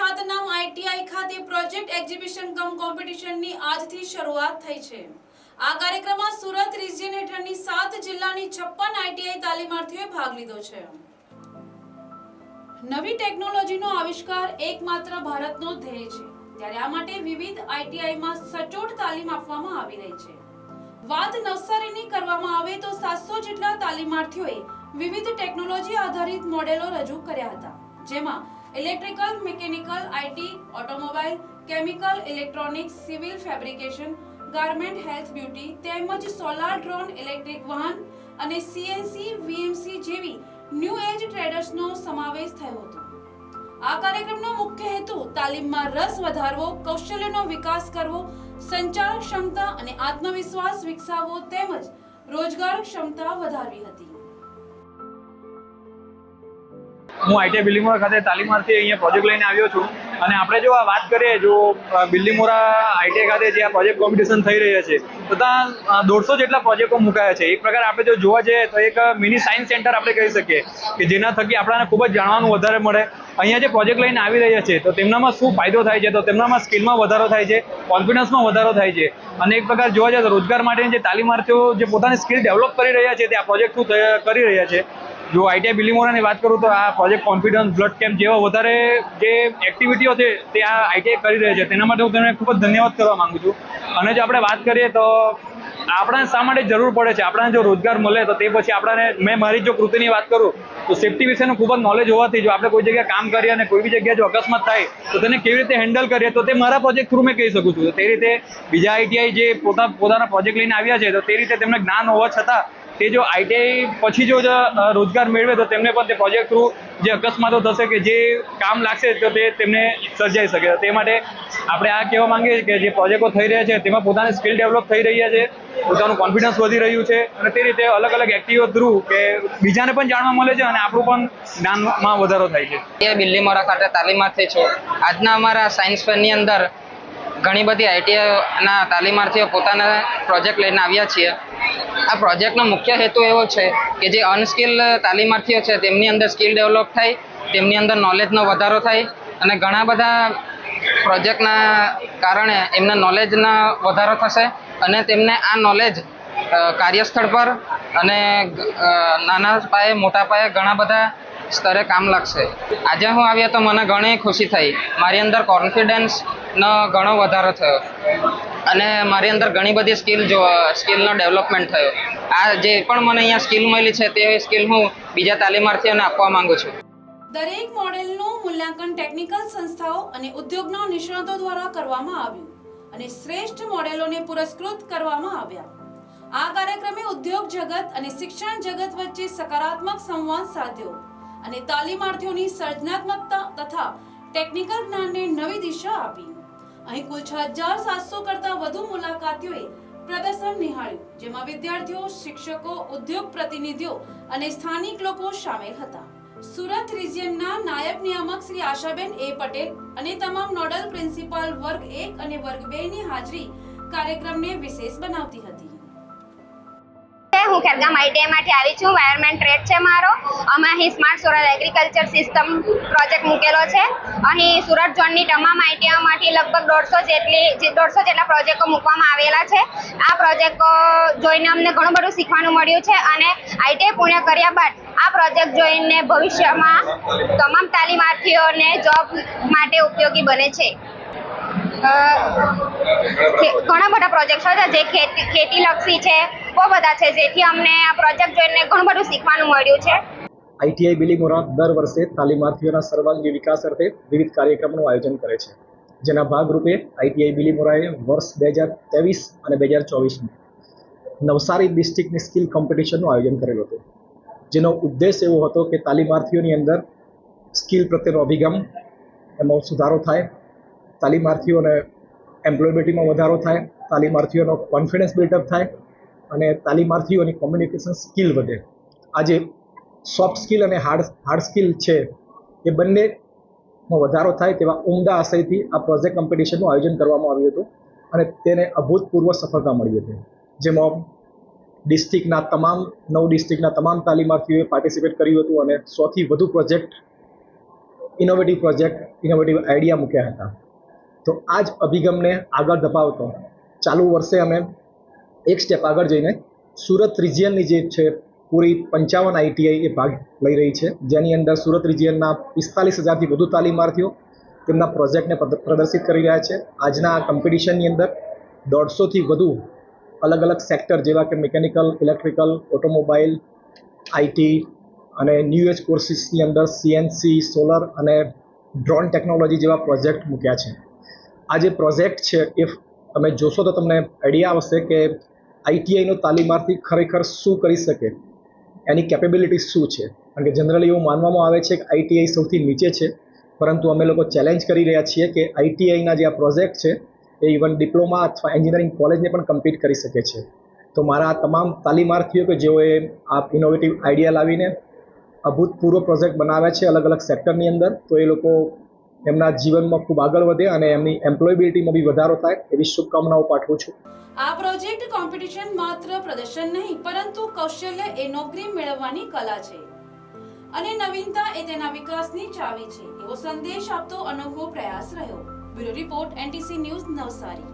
ખ્યાતનામ આઈટીઆઈ ખાતે project exhibition કમ કોમ્પિટિશનની આજથી શરૂઆત થઈ છે. આ કાર્યક્રમમાં સુરત રિજિયન હેઠળની સાત જિલ્લાની છપ્પન આઈટીઆઈ તાલીમાર્થીઓએ ભાગ લીધો છે. નવી ટેકનોલોજીનો આવિષ્કાર એકમાત્ર ભારતનો ધ્યેય છે. ત્યારે આ માટે વિવિધ આઈટીઆઈમાં સચોટ તાલીમ આપવામાં આવી રહી છે. વાત નવસારીની કરવામાં આવે તો સાતસો જેટલા તાલીમાર્થીઓએ વિવિધ ટેકનોલોજી આધારિત મોડેલો રજૂ કર્યા હતા, જેમાં electrical mechanical IT automobile chemical electronics civil fabrication garment health beauty તેમજ સોલાર ડ્રોન ઇલેક્ટ્રિક વાહન અને સીએનસી વીએમસી જેવી ન્યૂ એજ ટ્રેડર્સનો સમાવેશ થયો હતો. આ કાર્યક્રમનો મુખ્ય હેતુ તાલીમમાં રસ વધારવો, કૌશલ્યનો વિકાસ કરવો, સંચાર ક્ષમતા અને આત્મવિશ્વાસ વિકસાવવો તેમજ રોજગાર ક્ષમતા વધારવી હતી. હું આઈટીઆઈ બિલ્લીમોરા ખાતે તાલીમાર્થી અહીંયા પ્રોજેક્ટ લઈને આવ્યો છું. અને આપણે જો આ વાત કરીએ, જો બિલ્ડીમોરા આઈટીઆઈ ખાતે જે આ પ્રોજેક્ટ કોમ્પિટિશન થઈ રહ્યા છે, તો ત્યાં દોઢસો જેટલા પ્રોજેક્ટો મુકાયા છે. એક પ્રકાર આપણે જો જોવા જઈએ, તો એક મિની સાયન્સ સેન્ટર આપણે કહી શકીએ, કે જેના થકી આપણને ખૂબ જ જાણવાનું વધારે મળે. અહીંયા જે પ્રોજેક્ટ લઈને આવી રહ્યા છે, તો તેમનામાં શું ફાયદો થાય છે? તો તેમનામાં સ્કિલમાં વધારો થાય છે કોન્ફિડન્સમાં વધારો થાય છે. અને એક પ્રકાર જોવા જાય તો રોજગાર માટેની જે તાલીમાર્થીઓ જે પોતાની સ્કિલ ડેવલપ કરી રહ્યા છે, તે આ પ્રોજેક્ટ થ્રુ કરી રહ્યા છે. જો આઈટીઆઈ બિલીમોરાની વાત કરું તો આ પ્રોજેક્ટ કોન્ફિડન્સ બ્લડ કેમ્પ જેવા વધારે જે એક્ટિવિટીઓ છે તે આ આઈટીઆઈ કરી રહ્યા છે. તેના માટે હું તેમને ખૂબ જ ધન્યવાદ કરવા માંગુ છું. અને જો આપણે વાત કરીએ તો આપણા શા માટે જરૂર પડે છે? આપણા જો રોજગાર મળે તો તે પછી આપણાને મેં મારી જો કૃતિની વાત કરું, તો સેફટી વિશેનું ખૂબ જ નોલેજ હોવાથી જો આપણે કોઈ જગ્યાએ કામ કરીએ અને કોઈ બી જગ્યાએ જો અકસ્માત થાય, તો તેને કેવી રીતે હેન્ડલ કરીએ? તો તે મારા પ્રોજેક્ટ થ્રુ મેં કહી શકું છું. તે રીતે બીજા આઈટીઆઈ જે પોતા, પોતાના પ્રોજેક્ટ લઈને આવ્યા છે, તો તે રીતે તેમને જ્ઞાન હોવા છતાં તે જો આઈટીઆઈ પછી જો રોજગાર મેળવે તો તેમને પણ તે પ્રોજેક્ટ થ્રુ જે અકસ્માતો થશે કે જે કામ લાગશે તો તે તેમને સર્જાઈ શકે. તે માટે આપણે આ કહેવા માંગીએ છીએ કે જે પ્રોજેક્ટો થઈ રહ્યા છે તેમાં પોતાની સ્કિલ ડેવલપ થઈ રહ્યા છે, પોતાનું કોન્ફિડન્સ વધી રહ્યું છે અને તે રીતે અલગ અલગ એક્ટિવો થ્રુ કે બીજાને પણ જાણવા મળે છે અને આપણું પણ જ્ઞાનમાં વધારો થાય છે. એ બિલ્લીમોરા ખાતે તાલીમાર્થી છું. આજના અમારા સાયન્સ ફેરની અંદર ઘણી બધી આઈટીઆઈના તાલીમાર્થીઓ પોતાના પ્રોજેક્ટ લઈને આવ્યા છીએ. આ પ્રોજેક્ટનો મુખ્ય હેતુ એવો છે કે જે અનસ્કિલ તાલીમાર્થીઓ છે, તેમની અંદર સ્કિલ ડેવલપ થાય, તેમની અંદર નોલેજનો વધારો થાય અને ઘણા બધા પ્રોજેક્ટના કારણે એમના નોલેજના વધારો થશે અને તેમને આ નોલેજ કાર્યસ્થળ પર અને નાના પાયે, મોટા પાયે ઘણા બધા સ્તરે કામ લાગશે. આજે હું આવ્યા તો મને ઘણી ખુશી થઈ. મારી અંદર કોન્ફિડન્સનો ઘણો વધારો થયો. અને મારી અંદર ઘણી બધી સ્કિલ જો સ્કિલનો ડેવલપમેન્ટ થયો. આ જે પણ મને અહીંયા સ્કિલ મળી છે તે સ્કિલ હું બીજા તાલીમાર્થીઓને આપવા માંગુ છું. દરેક મોડેલનું મૂલ્યાંકન ટેકનિકલ સંસ્થાઓ અને ઉદ્યોગના નિષ્ણાતો દ્વારા કરવામાં આવ્યું અને શ્રેષ્ઠ મોડેલોને પુરસ્કૃત કરવામાં આવ્યા. આ કાર્યક્રમે ઉદ્યોગ જગત અને શિક્ષણ જગત વચ્ચે સકારાત્મક સંવાદ સાધ્યો. અને તાલીમાર્થીઓની સર્જનાત્મકતા તથા ટેકનિકલ જ્ઞાનને નવી દિશા આપી. અહીં કુલ છ હજાર સાતસો કરતા વધુ મુલાકાતીઓએ પ્રદર્શન નિહાળ્યું, જેમાં વિદ્યાર્થીઓ, શિક્ષકો, ઉદ્યોગ પ્રતિનિધિઓ અને સ્થાનિક લોકો સામેલ હતા. સુરત રિજિયનના નાયબ નિયામક શ્રી આશાબેન એ પટેલ અને તમામ નોડલ પ્રિન્સિપાલ વર્ગ એક અને વર્ગ બે ની હાજરી કાર્યક્રમને વિશેષ બનાવતી હતી. હું ખેરગામ આઈટીઆઈમાંથી આવી છું. વાયરમેન ટ્રેડ છે મારો. અમે અહીં smart solar agriculture system project મૂકેલો છે. અહીં સુરત ઝોનની તમામ આઈટીઆઈમાંથી લગભગ દોઢસો જેટલી દોઢસો જેટલા પ્રોજેક્ટો મૂકવામાં આવેલા છે. આ પ્રોજેક્ટો જોઈને અમને ઘણું બધું શીખવાનું મળ્યું છે અને આઈટીઆઈ પૂર્ણ કર્યા બાદ આ પ્રોજેક્ટ જોઈને ભવિષ્યમાં તમામ તાલીમાર્થીઓને જોબ માટે ઉપયોગી બને છે. ઘણા બધા પ્રોજેક્ટ છે, જે ખેતી, ખેતીલક્ષી છે બહુ બધા છે, જેથી અમને આ પ્રોજેક્ટ જોઈને ઘણું બધું શીખવાનું મળ્યું છે. આઈટીઆઈ બિલીમોરા દર વર્ષે તાલીમાર્થીઓના સર્વાંગી વિકાસ અર્થે વિવિધ કાર્યક્રમોનું આયોજન કરે છે. જેના ભાગરૂપે આઈટીઆઈ બિલીમોરાએ વર્ષ બે હજાર ત્રેવીસ અને બે હજાર ચોવીસમાં નવસારી ડિસ્ટ્રિક્ટની સ્કિલ કોમ્પિટિશનનું આયોજન કરેલું હતું. જેનો ઉદ્દેશ એવો હતો કે તાલીમાર્થીઓની અંદર સ્કિલ પ્રત્યેનો અભિગમ એમાં સુધારો થાય, તાલીમાર્થીઓને એમ્પ્લોયબિલિટીમાં વધારો થાય, તાલીમાર્થીઓનો કોન્ફિડન્સ બિલ્ડઅપ થાય અને તાલીમાર્થીઓની કોમ્યુનિકેશન સ્કિલ વધે. આજે સોફ્ટ સ્કિલ અને હાર્ડ હાર્ડ સ્કિલ છે, એ બંનેમાં વધારો થાય તેવા ઉમદા આશયથી આ પ્રોજેક્ટ કોમ્પિટિશનનું આયોજન કરવામાં આવ્યું હતું અને તેને અભૂતપૂર્વ સફળતા મળી હતી. જેમાં ડિસ્ટ્રિક્ટના તમામ, નવ ડિસ્ટ્રિક્ટના તમામ તાલીમાર્થીઓએ પાર્ટિસિપેટ કર્યું હતું અને સોથી વધુ project innovative project innovative idea મૂક્યા હતા. તો આ જ અભિગમને આગળ ધપાવતો, ચાલુ વર્ષે અમે એક સ્ટેપ આગળ જઈને સુરત રિજિયનની જે છે, પૂરી પંચાવન આઈટીઆઈ એ ભાગ લઈ રહી છે. જેની અંદર સુરત રિજિયનના પિસ્તાલીસ હજારથી વધુ તાલીમાર્થીઓ તેમના પ્રોજેક્ટને પ્રદ- પ્રદર્શિત કરી રહ્યા છે. આજના કોમ્પિટિશનની અંદર દોઢસોથી વધુ અલગ અલગ સેક્ટર જેવા કે મિકેનિકલ ઇલેક્ટ્રિકલ ઓટોમોબાઈલ આઈટી અને ન્યૂ એજ કોર્સિસની અંદર સીએનસી સોલર અને ડ્રોન ટેકનોલોજી જેવા પ્રોજેક્ટ મૂક્યા છે. આ જે પ્રોજેક્ટ છે, એ તમે જોશો તો તમને આઈડિયા આવશે કે આઈટીઆઈનો તાલીમાર્થી ખરેખર શું કરી શકે? એની કેપેબિલિટી શું છે? કારણ કે જનરલી એવું માનવામાં આવે છે કે આઈટીઆઈ સૌથી નીચે છે. પરંતુ અમે લોકો ચેલેન્જ કરી રહ્યા છીએ કે આઈટીઆઈના જે આ પ્રોજેક્ટ છે, એ ઇવન ડિપ્લોમા અથવા એન્જિનિયરિંગ કોલેજને પણ કમ્પીટ કરી શકે છે. તો મારા તમામ તાલીમાર્થીઓ કે જેઓએ આ ઇનોવેટિવ આઈડિયા લાવીને અભૂતપૂર્વ પ્રોજેક્ટ બનાવ્યા છે અલગ અલગ સેક્ટરની અંદર, તો એ લોકો એમના જીવનમાં ખૂબ આગળ વધે અને એમની એમ્પ્લોયબિલિટીમાં બી વધારો થાય એવી શુભકામનાઓ પાઠવું છું. આ પ્રોજેક્ટ કોમ્પિટિશન માત્ર પ્રદર્શન નહીં, પરંતુ કૌશલ્ય એ નોકરી મેળવવાની કલા છે. અને નવીનતા એ તેના વિકાસની ચાવી છે. એવો સંદેશ આપતો અનોખો પ્રયાસ રહ્યો. Bureau report NTC news Navsari.